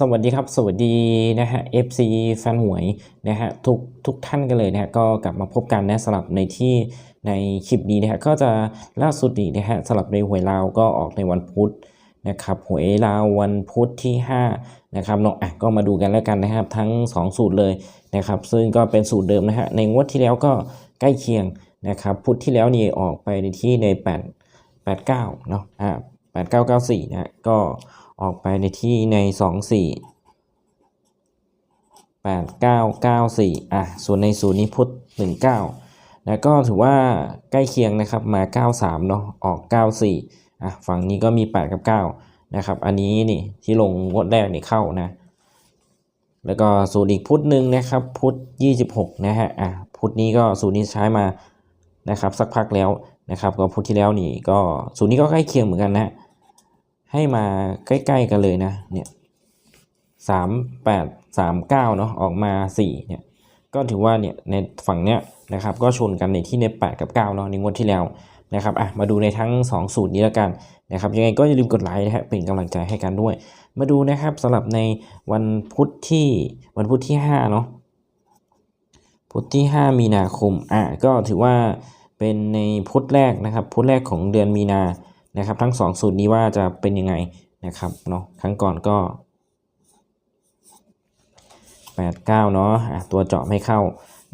สวัสดีครับสวัสดีนะฮะ FC แฟนหวยนะฮะทุกทุกท่านกันเลยนะฮะก็กลับมาพบกันนะสำหรับในที่ในคลิปนี้นะฮะก็จะล่าสุดนี้นะฮะสำหรับในหวยลาวก็ออกในวันพุธนะครับหวยลาววันพุธที่5นะครับเนาะอะก็มาดูกันแล้วกันนะครับทั้ง 2 สูตรเลยนะครับซึ่งก็เป็นสูตรเดิมนะฮะในงวดที่แล้วก็ใกล้เคียงนะครับพุธที่แล้วนี่ออกไปในที่ใน 8 89เนาะอ่า8994นะฮะก็ ออกไปในที่ใน 24 8994อะส่วนในศูนย์นี้พุทธ19นะก็ถือว่าใกล้เคียงนะครับมา 93 เนาะออก 94อะฝั่งนี้ก็มี 8 กับ 9 นะครับ อันนี้นี่ที่ลงงวดแรกนี่เข้านะแล้วก็สูตรอีกพุทธหนึ่งนะครับ พุทธ26 นะฮะอะพุทธนี้ก็สูตรนี้ใช้มานะครับสักพักแล้วนะครับก็พุทธที่แล้วนี่ก็สูตรนี้ก็ใกล้เคียงเหมือนกันนะ ให้มาใกล้ๆกันเลยนะเนี่ยสามแปดสามเก้าเนาะออกมาสี่เนี่ยก็ถือว่าเนี่ยในฝั่งเนี้ยนะครับก็ชนกันในที่ในแปดกับเก้าเนาะในงวดที่แล้วนะครับอะมาดูในทั้งสองสูตรนี้แล้วกันนะครับยังไงก็อย่าลืมกดไลค์นะฮะเป็นกำลังใจให้กันด้วย มาดูนะครับสำหรับในวันพุธที่วันพุธที่ห้าเนาะพุธที่ห้ามีนาคมอะก็ถือว่าเป็นในพุธแรกนะครับพุธแรกของเดือนมีนา นะครับ ทั้ง 2 สูตรนี้ว่าจะเป็นยังไงนะครับเนาะครั้งก่อนก็89เนาะะตัวเจาะไม่เข้า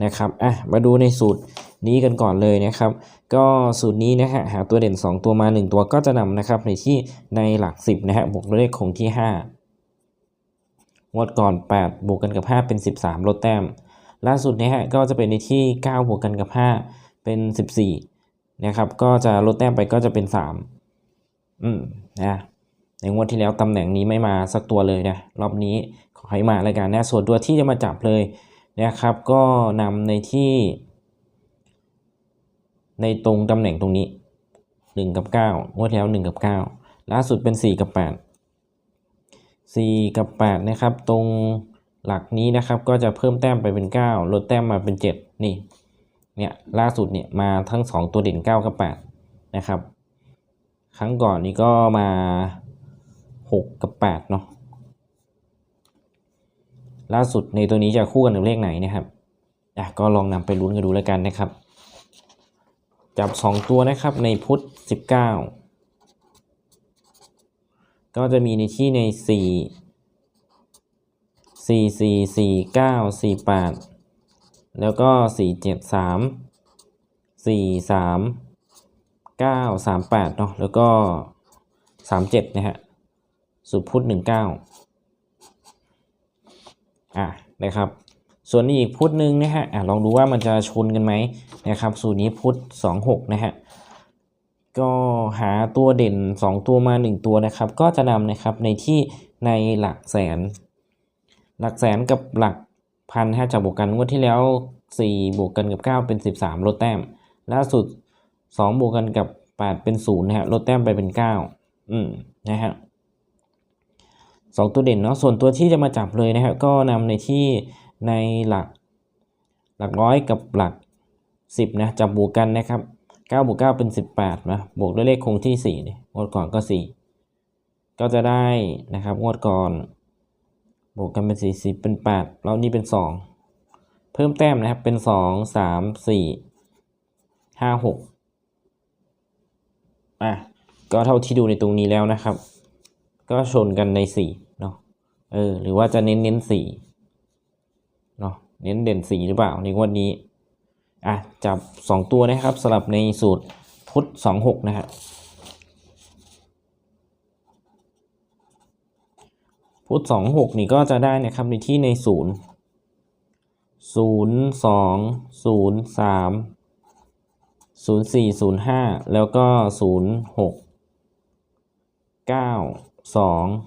นะครับอะมาดูในสูตรนี้กันก่อนเลยนะครับ ก็สูตรนี้นะฮะหาตัวเด่น 2 ตัวมา 1 ตัวก็จะนำนะครับในที่ในหลัก 10นะฮะบวกด้วยเลขคงที่ 5 งวดก่อน 8 บวกกันกับ 5 เป็น 13 ลดแต้ม ล่าสุดนะฮะก็จะเป็นในที่ 9 บวกกันกับ 5 เป็น 14นะครับก็จะลดแต้มไปก็จะเป็น 3 อืมนะในงวดที่แล้วตำแหน่งนี้ไม่มาสักตัวเลยนะรอบนี้ขอให้มาแล้วกันนะส่วนตัวที่จะมาจับเลยนะครับ ก็นำในที่ ในตรงตำแหน่งตรงนี้1กับ9งวดแล้ว1กับ9ล่าสุดเป็น 4 กับ 8 4 กับ8นะครับตรงหลักนี้นะครับก็จะเพิ่มแต้มไปเป็น 9 ลดแต้มมาเป็น 7 นี่เนี่ยล่าสุดเนี่ยมาทั้ง 2 ตัวเด่น 9 กับ8นะครับ ครั้งก่อนนี้ก็มาหกกับแปดเนาะล่าสุดในตัวนี้จะคู่กันกับเลขไหนนะครับอะก็ลองนำไปลุ้นกันดูแล้วกันนะครับ จับสองตัวนะครับในพุทธสิบเก้าก็จะมีในที่ในสี่สี่สี่สี่เก้าสี่แปดแล้วก็สี่เจ็ดสามสี่สาม เก้าสามแปดเนาะแล้วก็สามเจ็ดนะฮะสุพุทธหนึ่งเก้าอะนะครับ ส่วนนี้อีกพุทธหนึ่งนะฮะอะลองดูว่ามันจะชนกันไหมนะครับสูตรนี้พุทธสองหกนะฮะก็หาตัวเด่น 2 ตัวมา 1 ตัวนะครับ ก็จะนำนะครับในที่ในหลักแสน หลักแสนกับหลักพันฮะจากบวกกันงวดที่แล้ว 4 บวกกันกับ 9 เป็น 13ลดแต้มล่าสุด 2บวกกันกับ8เป็น0นะฮะลดแต้มไปเป็น9อืมนะฮะสองตัวเด่นเนาะส่วนตัวที่จะมาจับเลยนะฮะก็นำในที่ในหลักหลักร้อยกับหลัก 10นะจับบวกกันนะครับ9บวก9เป็น 18นะบวกด้วยเลขคงที่4นี่งวดก่อนก็ 4 ก็จะได้นะครับงวดก่อน บวกกันเป็น 40 เป็น 8 แล้วนี่เป็น 2 เพิ่มแต้มนะครับเป็น 2 3 4 5 6 อะก็เท่าที่ดูในตรงนี้แล้วนะครับ ก็ชนกันใน4เนาะเออหรือว่าจะเน้นเน้น4เนาะเน้นเด่น4หรือเปล่าในงวดนี้อะจับ2ตัวนะครับสลับในสูตรพุทธ26นะฮะพุทธ26นี่ก็จะได้นะครับในที่ในศูนย์ศูนย์สองศูนย์สาม 0 0 2 0 3 0 4 0 5แล้วก็0 6 9 2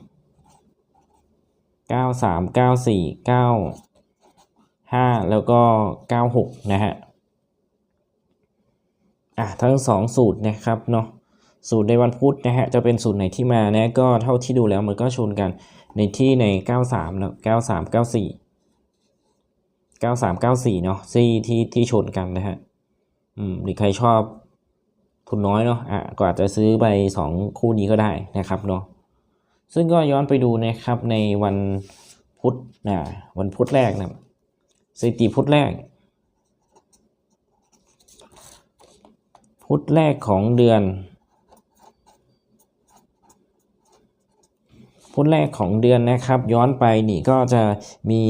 9 3 9 4 9 5แล้วก็96นะฮะอะทั้งสองสูตรนะครับเนาะสูตรในวันพุธนะฮะจะเป็นสูตรไหนที่มานะก็เท่าที่ดูแล้วมันก็ชนกันในที่ใน 93แล้ว93 94 93 94เนาะที่ที่ที่ชนกันนะฮะ อืมหรือใครชอบทุนน้อยเนาะอะก็อาจจะซื้อไป2คู่นี้ก็ได้นะครับเนาะซึ่งก็ย้อนไปดูนะครับในวันพุธนะวันพุธแรกนะสถิติพุธแรก พุธแรกของเดือน พุธแรกของเดือนนะครับ ย้อนไปนี่ก็จะมี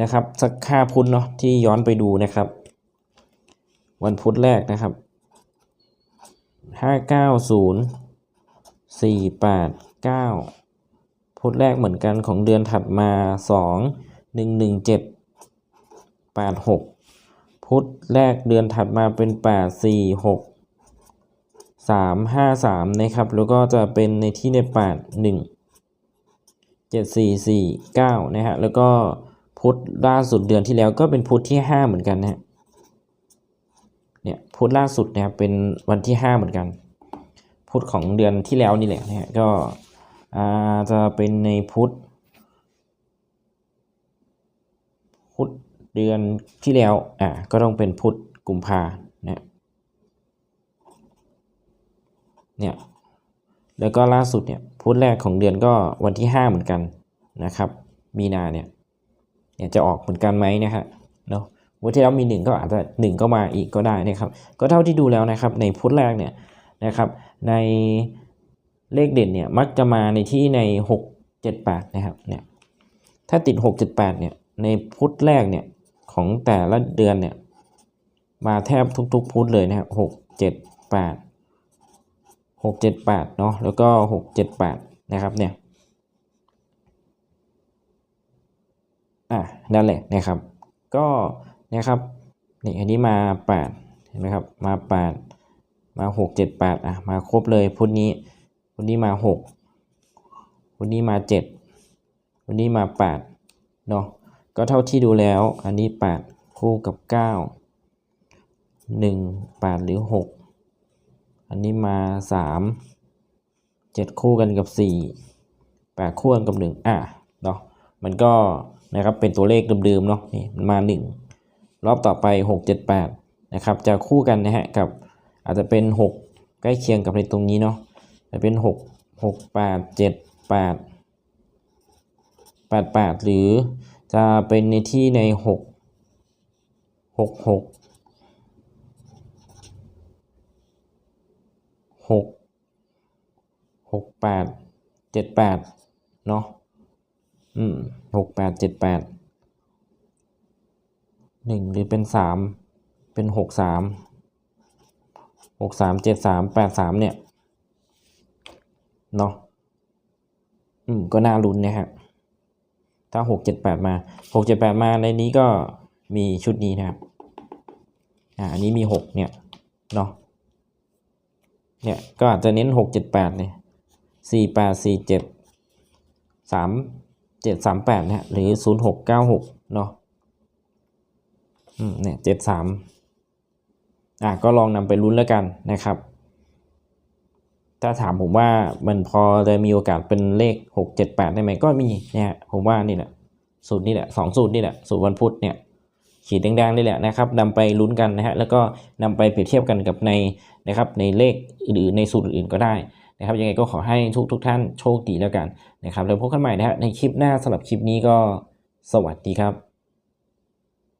นะครับสักค่าพุธเนาะที่ย้อนไปดูนะครับ วันพุธแรกนะครับห้าเก้าศูนย์สี่แปดเก้าพุธแรกเหมือนกันของเดือนถัดมาสองหนึ่งหนึ่งเจ็ดแปดหกพุธแรกเดือนถัดมาเป็นแปดสี่หกสามห้าสามนะครับ แล้วก็จะเป็นในที่ในแปดหนึ่งเจ็ดสี่สี่เก้านะฮะ แล้วก็พุธล่าสุดเดือนที่แล้วก็เป็นพุธที่ห้าเหมือนกันนะฮะ เนี่ยพุธล่าสุดนะครับเป็นวันที่ห้าเหมือนกันพุธของเดือนที่แล้วนี่แหละนะฮะก็จะเป็นในพุธพุธเดือนที่แล้วอ่าก็ต้องเป็นพุธกุมภาเนี่ยเนี่ยแล้วก็ล่าสุดเนี่ยพุธแรกของเดือนก็วันที่ 5 เหมือนกันนะครับ มีนาเนี่ยเนี่ยจะออกเหมือนกันไหมนะฮะเนาะ วันที่แล้วมี 1 ก็อาจจะ1ก็มาอีกก็ได้นะครับ ก็เท่าที่ดูแล้วนะครับ ในพุธแรกเนี่ยนะครับในเลขเด่นเนี่ยมักจะมาในที่ใน 6 7 8 นะครับเนี่ยถ้าติด 6 7 8 เนี่ยในพุธแรกเนี่ยของแต่ละเดือนเนี่ยมาแทบทุกๆพุธเลยนะครับหกเจ็ดแปดหกเจ็ดแปดเนาะแล้วก็หกเจ็ดแปดนะครับเนี่ยอะนั่นแหละนะครับ ก็ นะครับนี่อันนี้มาแปดเห็นไหมครับ มาแปดมาหกเจ็ดแปดอะ มาครบเลยพุธนี้พุธนี้มาหกพุธนี้มาเจ็ดพุธนี้มาแปดเนาะก็เท่าที่ดูแล้ว อันนี้แปดคู่กับเก้าหนึ่งแปดหรือหกอันนี้มาสามเจ็ดคู่กันกับสี่แปดคู่กันกับหนึ่งอะเนาะมันก็นะครับเป็นตัวเลขเดิมๆเนาะนี่มันมาหนึ่ง รอบต่อไปหกเจ็ดแปดนะครับจะคู่กันนะฮะกับอาจจะเป็นหกใกล้เคียงกับในตรงนี้เนาะจะเป็นหกหกแปดเจ็ดแปดแปดแปดหรือจะเป็นในที่ในหกหกหกหกแปดเจ็ดแปดเนาะอืมหกแปดเจ็ดแปด หนึ่งหรือเป็นสามเป็นหกสามหกสามเจ็ดสามแปดสามเนี่ยเนาะอืมก็น่าลุ้นนะฮะถ้าหกเจ็ดแปดมาหกเจ็ดแปดมาในนี้ก็มีชุดนี้นะครับอ่าอันนี้มีหกเนี่ยเนาะเนี่ยก็อาจจะเน้นหกเจ็ดแปดเนี่ยสี่แปดสี่เจ็ดสามเจ็ดสามแปดเนี่ยหรือศูนย์หกเก้าหกเนาะ เนี่ยเจ็ดสามอะก็ลองนำไปลุ้นแล้วกันนะครับ ถ้าถามผมว่ามันพอจะมีโอกาสเป็นเลขหกเจ็ดแปดได้ไหมก็มีเนี่ยผมว่านี่แหละสูตรนี่แหละสองสูตรนี่แหละสูตรวันพุธเนี่ยขีดแดงๆนี่แหละนะครับนำไปลุ้นกันนะฮะแล้วก็นำไปเปรียบเทียบกันกับในนะครับในเลขหรือในสูตรอื่นก็ได้นะครับยังไงก็ขอให้ทุกทุกท่านโชคดีแล้วกันนะครับแล้วพบกันใหม่นะฮะในคลิปหน้าสำหรับคลิปนี้ก็สวัสดีครับ